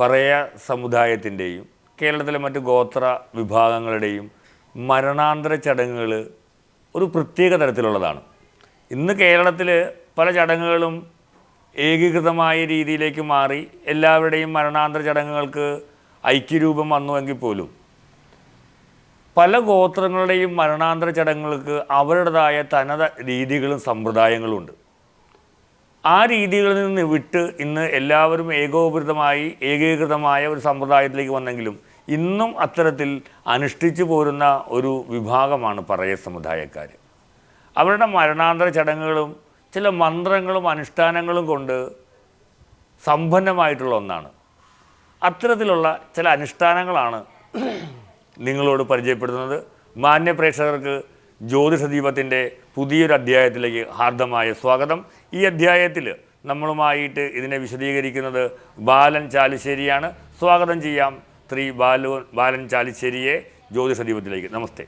പറയ സമുദായത്തിന്റെയും കേരളത്തിലെ മറ്റ് ഗോത്ര വിഭാഗങ്ങളുടെയും മരണാന്തര ചടങ്ങുകൾ ഒരു പ്രത്യേക തരത്തിലുള്ളതാണ്. ഇന്ന് കേരളത്തിൽ പല ചടങ്ങുകളും ഏകീകൃതമായ രീതിയിലേക്ക് മാറി എല്ലാവരുടെയും മരണാന്തര ചടങ്ങുകൾക്ക് ഐക്യരൂപം വന്നുവെങ്കിൽ പോലും പല ഗോത്രങ്ങളുടെയും മരണാന്തര ചടങ്ങുകൾക്ക് അവരുടേതായ തനത രീതികളും സമ്പ്രദായങ്ങളും ഉണ്ട് ആ രീതികളിൽ നിന്ന് വിട്ട് ഇന്ന് എല്ലാവരും ഏകോപരിതമായി ഏകീകൃതമായ ഒരു സമ്പ്രദായത്തിലേക്ക് വന്നെങ്കിലും ഇന്നും അത്തരത്തിൽ അനുഷ്ഠിച്ചു പോരുന്ന ഒരു വിഭാഗമാണ് പറയ സമുദായക്കാർ അവരുടെ മരണാന്തര ചടങ്ങുകളും ചില മന്ത്രങ്ങളും അനുഷ്ഠാനങ്ങളും കൊണ്ട് സമ്പന്നമായിട്ടുള്ള ഒന്നാണ്. അത്തരത്തിലുള്ള ചില അനുഷ്ഠാനങ്ങളാണ് നിങ്ങളോട് പരിചയപ്പെടുത്തുന്നത്. മാന്യ പ്രേക്ഷകർക്ക് പുതിയൊരു അധ്യായത്തിലേക്ക് ഹാർദമായ സ്വാഗതം. ഈ അധ്യായത്തിൽ നമ്മളുമായിട്ട് ഇതിനെ വിശദീകരിക്കുന്നത് ബാലൻ ചാലിശ്ശേരിയാണ്. സ്വാഗതം ചെയ്യാം ശ്രീ ബാലു ബാലൻ ചാലിശ്ശേരിയെ ജ്യോതിഷ ദീപത്തിലേക്ക്. നമസ്തേ.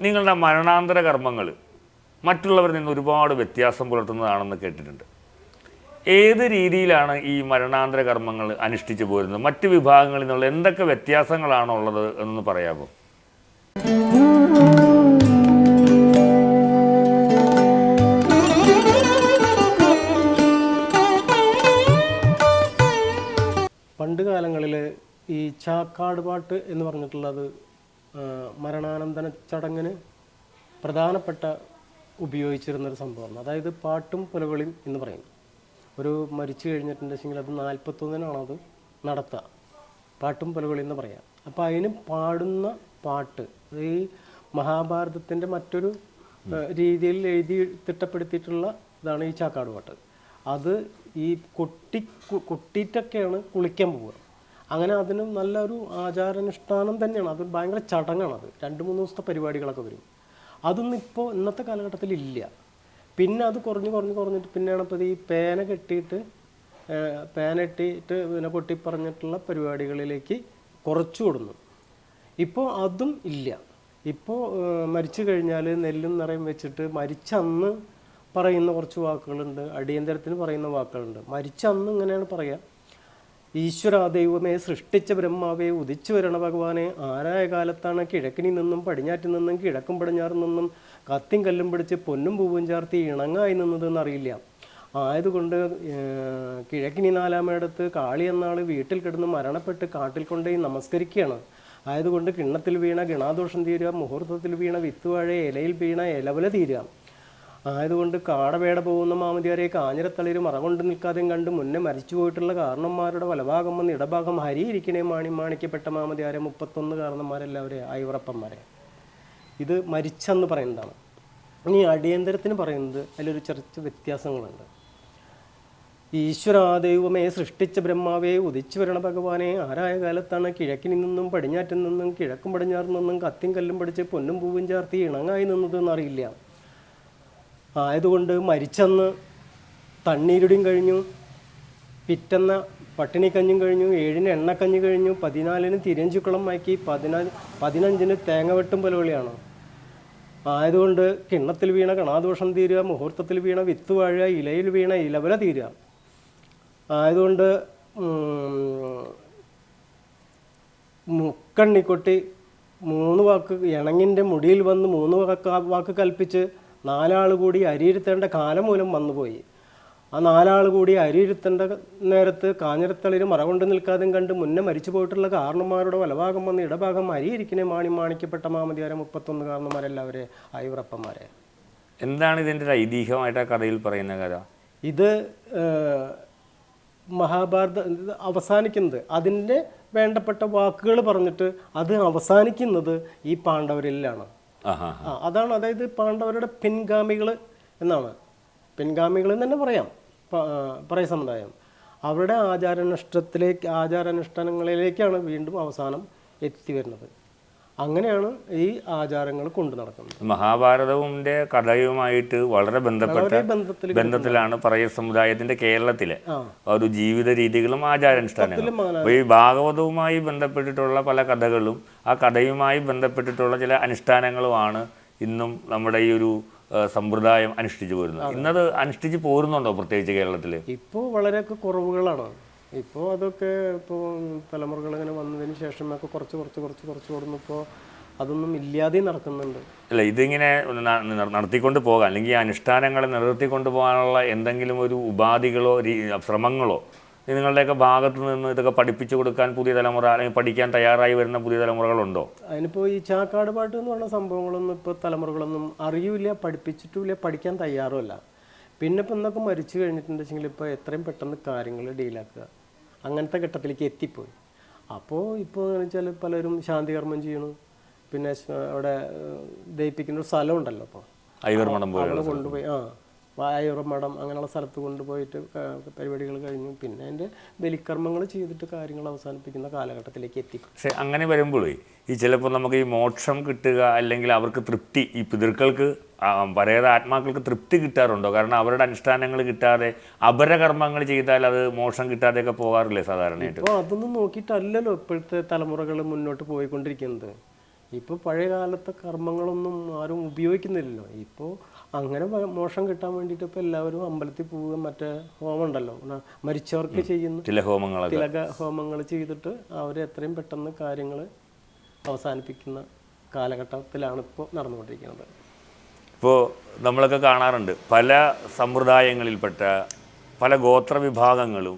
നിങ്ങളുടെ മരണാന്തര കർമ്മങ്ങൾ മറ്റുള്ളവരിൽ നിന്ന് ഒരുപാട് വ്യത്യാസം പുലർത്തുന്നതാണെന്ന് കേട്ടിട്ടുണ്ട്. ഏത് രീതിയിലാണ് ഈ മരണാന്തര കർമ്മങ്ങൾ അനുഷ്ഠിച്ചു പോരുന്നത്? മറ്റ് വിഭാഗങ്ങളിൽ നിന്നുള്ള എന്തൊക്കെ വ്യത്യാസങ്ങളാണുള്ളത് എന്നൊന്ന് എന്ന് പറയാമോ? പണ്ട് കാലങ്ങളിൽ ഈ ചാക്കാട് പാട്ട് എന്ന് പറഞ്ഞിട്ടുള്ളത് മരണാനന്തന ചടങ്ങിന് പ്രധാനപ്പെട്ട ഉപയോഗിച്ചിരുന്നൊരു സംഭവമാണ്. അതായത് പാട്ടും പുലകളിയും എന്ന് പറയും ഒരു മരിച്ചു കഴിഞ്ഞിട്ടുണ്ടെങ്കിൽ അത് നാൽപ്പത്തൊന്നിനാണ് അത് നടത്തുക പാട്ടും പുലകളി എന്ന് പറയാം. അപ്പോൾ അതിന് പാടുന്ന പാട്ട് ഈ മഹാഭാരതത്തിന്റെ മറ്റൊരു രീതിയിൽ എഴുതി തിട്ടപ്പെടുത്തിയിട്ടുള്ള ഇതാണ് ഈ ചാക്കാട് പാട്ട്. അത് ഈ കൊട്ടി കൊട്ടിയിട്ടൊക്കെയാണ് കുളിക്കാൻ പോവുക. അങ്ങനെ അതിന് നല്ലൊരു ആചാരാനുഷ്ഠാനം തന്നെയാണ്. അത് ഭയങ്കര ചടങ്ങാണത്. രണ്ട് മൂന്ന് ദിവസത്തെ പരിപാടികളൊക്കെ വരും. അതൊന്നും ഇപ്പോൾ ഇന്നത്തെ കാലഘട്ടത്തിൽ ഇല്ല. പിന്നെ അത് കുറഞ്ഞ് കുറഞ്ഞ് കുറഞ്ഞിട്ട് പിന്നെയാണ് ഇപ്പോൾ ഈ പേന കെട്ടിയിട്ട് പേന ഇട്ടിട്ട് പിന്നെ കൊട്ടി പറഞ്ഞിട്ടുള്ള പരിപാടികളിലേക്ക് കുറച്ചു കൊടുന്നു ഇപ്പോൾ അതും ഇല്ല. ഇപ്പോൾ മരിച്ചു കഴിഞ്ഞാൽ നെല്ലും നിറയും വെച്ചിട്ട് മരിച്ച അന്ന് പറയുന്ന കുറച്ച് വാക്കുകളുണ്ട് അടിയന്തരത്തിന് പറയുന്ന വാക്കുകളുണ്ട്. മരിച്ച അന്ന് ഇങ്ങനെയാണ് പറയുക ഈശ്വര ദൈവമേ സൃഷ്ടിച്ച ബ്രഹ്മാവേ ഉദിച്ചു വരണ ഭഗവാനെ ആരായ കാലത്താണ് കിഴക്കിനി നിന്നും പടിഞ്ഞാറ്റിൽ നിന്നും കിഴക്കും പടിഞ്ഞാറിൽ നിന്നും കത്തിയും കല്ലും പിടിച്ച് പൊന്നും പൂവും ചാർത്തി ഇണങ്ങായി നിന്നതെന്ന് അറിയില്ല. ആയതുകൊണ്ട് കിഴക്കിനി നാലാമയിടത്ത് കാളി എന്നാൾ വീട്ടിൽ കിടന്ന് മരണപ്പെട്ട് കാട്ടിൽ കൊണ്ടുപോയി നമസ്കരിക്കുകയാണ്. ആയതുകൊണ്ട് കിണ്ണത്തിൽ വീണ ഗണാദോഷം തീരുക മുഹൂർത്തത്തിൽ വീണ വിത്തുവാഴ ഇലയിൽ വീണ ഇലവല തീരുക. ആയതുകൊണ്ട് കാടവേട പോകുന്ന മാമതിയാരെ കാഞ്ഞിരത്തളിര് മറകൊണ്ട് നിൽക്കാതെ നിൽക്കാതെയും കണ്ട് മുന്നേ മരിച്ചു പോയിട്ടുള്ള കാരണന്മാരുടെ വലഭാഗം വന്ന് ഇടഭാഗം ഹരിയിരിക്കണേ മാണി മാണിക്കപ്പെട്ട മാമതിയാരെ മുപ്പത്തൊന്ന് കാരണന്മാരെല്ലാവരെ ഐവറപ്പന്മാരെ ഇത് മരിച്ചെന്ന് പറയുന്നതാണ്. ഇനി അടിയന്തരത്തിന് പറയുന്നത് അതിലൊരു ചെറിയ വ്യത്യാസങ്ങളുണ്ട്. ഈശ്വര ദൈവമേ സൃഷ്ടിച്ച ബ്രഹ്മാവേ ഉദിച്ചു വരണ ഭഗവാനെ ആരായ കാലത്താണ് കിഴക്കിനിൽ നിന്നും പടിഞ്ഞാറ്റിൽ നിന്നും കിഴക്കും പടിഞ്ഞാറിൽ നിന്നും കത്തിയും കല്ലും പിടിച്ച് പൊന്നും പൂവും ചേർത്തി ഇണങ്ങായി നിന്നതെന്ന് അറിയില്ല. ആയതുകൊണ്ട് മരിച്ചെന്ന് തണ്ണീരുടിയും കഴിഞ്ഞു. പിറ്റെന്ന പട്ടിണി കഞ്ഞും കഴിഞ്ഞു. ഏഴിന് എണ്ണക്കഞ്ഞി കഴിഞ്ഞു. പതിനാലിന് തിരഞ്ചുക്കുളം മാക്കി പതിനാല് പതിനഞ്ചിന് തേങ്ങ വെട്ടും പലവിളിയാണ് ആയതുകൊണ്ട് കിണ്ണത്തിൽ വീണ കണാദോഷം തീരുക മുഹൂർത്തത്തിൽ വീണ വിത്ത് വാഴുക ഇലയിൽ വീണ ഇലവല തീരുക. ആയതുകൊണ്ട് മുക്കണ്ണിക്കൊട്ടി മൂന്ന് വാക്ക് ഇണങ്ങിന്റെ മുടിയിൽ വന്ന് മൂന്ന് വാക്ക് വാക്ക് കൽപ്പിച്ച് നാലാൾ കൂടി അരിയിരുത്തേണ്ട കാലം മൂലം വന്നുപോയി. ആ നാലാൾ കൂടി അരിയിരുത്തേണ്ട നേരത്ത് കാഞ്ഞിരത്തളിര് മറകൊണ്ട് നിൽക്കാതെയും കണ്ട് മുന്നേ മരിച്ചു പോയിട്ടുള്ള കാരണന്മാരുടെ വലഭാഗം വന്ന് ഇടഭാഗം അരിയിരിക്കണേ മാണി മാണിക്കപ്പെട്ട മാമതിയാരെ മുപ്പത്തൊന്ന് കാരണന്മാരെല്ലാവരെ അയവറപ്പന്മാരെ എന്താണ് ഇതിന്റെ ഒരു ഐതിഹ്യമായിട്ട് ആ കഥയിൽ പറയുന്ന കഥ? ഇത് മഹാഭാരത അവസാനിക്കുന്നത്. അതിന്റെ വേണ്ടപ്പെട്ട വാക്കുകൾ പറഞ്ഞിട്ട് അത് അവസാനിക്കുന്നത് ഈ പാണ്ഡവരിലാണ്. അതാണ് അതായത് പാണ്ഡവരുടെ പിൻഗാമികൾ എന്നാണ്. പിൻഗാമികൾ എന്ന് തന്നെ പറയാം. പറയ സമുദായം അവരുടെ ആചാരാനുഷ്ഠത്തിലേക്ക് ആചാരാനുഷ്ഠാനങ്ങളിലേക്കാണ് വീണ്ടും അവസാനം എത്തി വരുന്നത്. അങ്ങനെയാണ് ഈ ആചാരങ്ങൾ കൊണ്ടു നടക്കുന്നത്. മഹാഭാരതവുമിന്റെ കഥയുമായിട്ട് വളരെ ബന്ധപ്പെട്ട ബന്ധത്തിലാണ് പറയ സമുദായത്തിന്റെ കേരളത്തിലെ ഒരു ജീവിത രീതികളും ആചാരാനുഷ്ഠാനങ്ങളും. അപ്പോൾ ഈ ഭാഗവതവുമായി ബന്ധപ്പെട്ടിട്ടുള്ള പല കഥകളും ആ കഥയുമായി ബന്ധപ്പെട്ടിട്ടുള്ള ചില അനുഷ്ഠാനങ്ങളുമാണ് ഇന്നും നമ്മുടെ ഈ ഒരു സമ്പ്രദായം അനുഷ്ഠിച്ചു പോരുന്നത്. ഇന്നത് അനുഷ്ഠിച്ചു പോരുന്നുണ്ടോ പ്രത്യേകിച്ച് കേരളത്തിൽ ഇപ്പോൾ വളരെയൊക്കെ കുറവുകളാണ്. ഇപ്പോൾ അതൊക്കെ ഇപ്പോൾ തലമുറകൾ ഇങ്ങനെ വന്നതിന് ശേഷം ഒക്കെ കുറച്ച് കുറച്ച് കുറച്ച് കുറച്ച് കൊടുന്നപ്പോൾ അതൊന്നും ഇല്ലാതെ നടക്കുന്നുണ്ട്. അല്ല ഇതിങ്ങനെ നടത്തിക്കൊണ്ട് പോകാൻ അല്ലെങ്കിൽ അനുഷ്ഠാനങ്ങളെ നിലനിർത്തിക്കൊണ്ട് പോകാനുള്ള എന്തെങ്കിലും ഒരു ഉപാധികളോ ശ്രമങ്ങളോ നിങ്ങളുടെയൊക്കെ ഭാഗത്തു നിന്ന് ഇതൊക്കെ പഠിപ്പിച്ചു കൊടുക്കാൻ പുതിയ തലമുറ അല്ലെങ്കിൽ പഠിക്കാൻ തയ്യാറായി വരുന്ന പുതിയ തലമുറകളുണ്ടോ? അതിനിപ്പോൾ ഈ ചാക്കാട് പാട്ട് എന്ന് പറഞ്ഞ സംഭവങ്ങളൊന്നും ഇപ്പോൾ തലമുറകളൊന്നും അറിയില്ല പഠിപ്പിച്ചിട്ടുമില്ല പഠിക്കാൻ തയ്യാറുമല്ല. പിന്നെ ഇപ്പം എന്നൊക്കെ മരിച്ചു കഴിഞ്ഞിട്ടുണ്ടെങ്കിൽ ഇപ്പോൾ എത്രയും പെട്ടെന്ന് കാര്യങ്ങൾ ഡീലാക്കുക. അങ്ങനത്തെ ഘട്ടത്തിലേക്ക് എത്തിപ്പോയി. അപ്പോൾ ഇപ്പോൾ എന്ന് വെച്ചാൽ പലരും ശാന്തി കർമ്മം ചെയ്യണു. പിന്നെ അവിടെ ദയിപ്പിക്കുന്ന ഒരു സ്ഥലമുണ്ടല്ലോ അപ്പോൾ അവിടെ കൊണ്ടുപോയി ആ. വായൂർ മഠം അങ്ങനെയുള്ള സ്ഥലത്ത് കൊണ്ടുപോയിട്ട് പരിപാടികൾ കഴിഞ്ഞു. പിന്നെ അതിന്റെ ബലിക്കർമ്മങ്ങൾ ചെയ്തിട്ട് കാര്യങ്ങൾ അവസാനിപ്പിക്കുന്ന കാലഘട്ടത്തിലേക്ക് എത്തി. പക്ഷേ അങ്ങനെ വരുമ്പോഴേ ഈ ചിലപ്പോൾ നമുക്ക് ഈ മോക്ഷം കിട്ടുക അല്ലെങ്കിൽ അവർക്ക് തൃപ്തി ഈ പിതൃക്കൾക്ക് പരേത ആത്മാക്കൾക്ക് തൃപ്തി കിട്ടാറുണ്ടോ? കാരണം അവരുടെ അനുഷ്ഠാനങ്ങൾ കിട്ടാതെ അപരകർമ്മങ്ങൾ ചെയ്താൽ അത് മോക്ഷം കിട്ടാതെയൊക്കെ പോകാറില്ലേ സാധാരണയായിട്ട്? അപ്പോൾ അതൊന്നും നോക്കിയിട്ടല്ലല്ലോ ഇപ്പോഴത്തെ തലമുറകൾ മുന്നോട്ട് പോയിക്കൊണ്ടിരിക്കുന്നത്. ഇപ്പോൾ പഴയ കാലത്തെ കർമ്മങ്ങളൊന്നും ആരും ഉപയോഗിക്കുന്നില്ലല്ലോ. ഇപ്പോൾ അങ്ങനെ മോഷം കിട്ടാൻ വേണ്ടിയിട്ട് ഇപ്പോൾ എല്ലാവരും അമ്പലത്തിൽ പോവുക മറ്റേ ഹോമം ഉണ്ടല്ലോ മരിച്ചവർക്ക് ചെയ്യുന്ന ചില ഹോമങ്ങൾ തിലക ഹോമങ്ങൾ ചെയ്തിട്ട് അവർ എത്രയും പെട്ടെന്ന് കാര്യങ്ങൾ അവസാനിപ്പിക്കുന്ന കാലഘട്ടത്തിലാണ് ഇപ്പോൾ നടന്നുകൊണ്ടിരിക്കുന്നത്. ഇപ്പോൾ നമ്മളൊക്കെ കാണാറുണ്ട് പല സമ്പ്രദായങ്ങളിൽപ്പെട്ട പല ഗോത്ര വിഭാഗങ്ങളും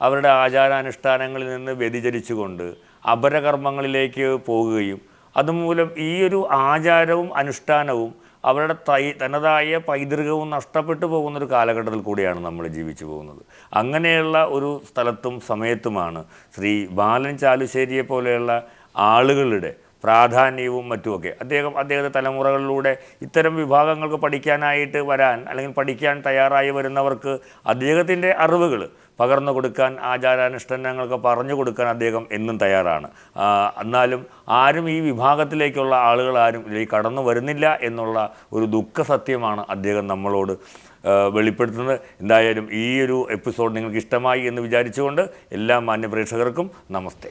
അവരുടെ ആചാരാനുഷ്ഠാനങ്ങളിൽ നിന്ന് വ്യതിചരിച്ചുകൊണ്ട് അപരകർമ്മങ്ങളിലേക്ക് പോകുകയും അതുമൂലം ഈ ഒരു ആചാരവും അനുഷ്ഠാനവും അവരുടെ തൈ തനതായ പൈതൃകവും നഷ്ടപ്പെട്ടു പോകുന്നൊരു കാലഘട്ടത്തിൽ കൂടിയാണ് നമ്മൾ ജീവിച്ചു പോകുന്നത്. അങ്ങനെയുള്ള ഒരു സ്ഥലത്തും സമയത്തുമാണ് ശ്രീ ബാലൻ ചാലുശ്ശേരിയെ പോലെയുള്ള ആളുകളുടെ പ്രാധാന്യവും മറ്റുമൊക്കെ. അദ്ദേഹം അദ്ദേഹത്തെ തലമുറകളിലൂടെ ഇത്തരം വിഭാഗങ്ങൾക്ക് പഠിക്കാനായിട്ട് വരാൻ അല്ലെങ്കിൽ പഠിക്കാൻ തയ്യാറായി വരുന്നവർക്ക് അദ്ദേഹത്തിന്റെ അറിവുകൾ പകർന്നു കൊടുക്കാൻ ആചാരാനുഷ്ഠാനങ്ങളൊക്കെ പറഞ്ഞു കൊടുക്കാൻ അദ്ദേഹം എന്നും തയ്യാറാണ്. എന്നാലും ആരും ഈ വിഭാഗത്തിലേക്കുള്ള ആളുകൾ ആരും ഇതിലേക്ക് കടന്നു വരുന്നില്ല എന്നുള്ള ഒരു ദുഃഖ സത്യമാണ് അദ്ദേഹം നമ്മളോട് വെളിപ്പെടുത്തുന്നത്. എന്തായാലും ഈ ഒരു എപ്പിസോഡ് നിങ്ങൾക്ക് ഇഷ്ടമായി എന്ന് വിചാരിച്ചുകൊണ്ട് എല്ലാ മാന്യപ്രേക്ഷകർക്കും നമസ്തേ.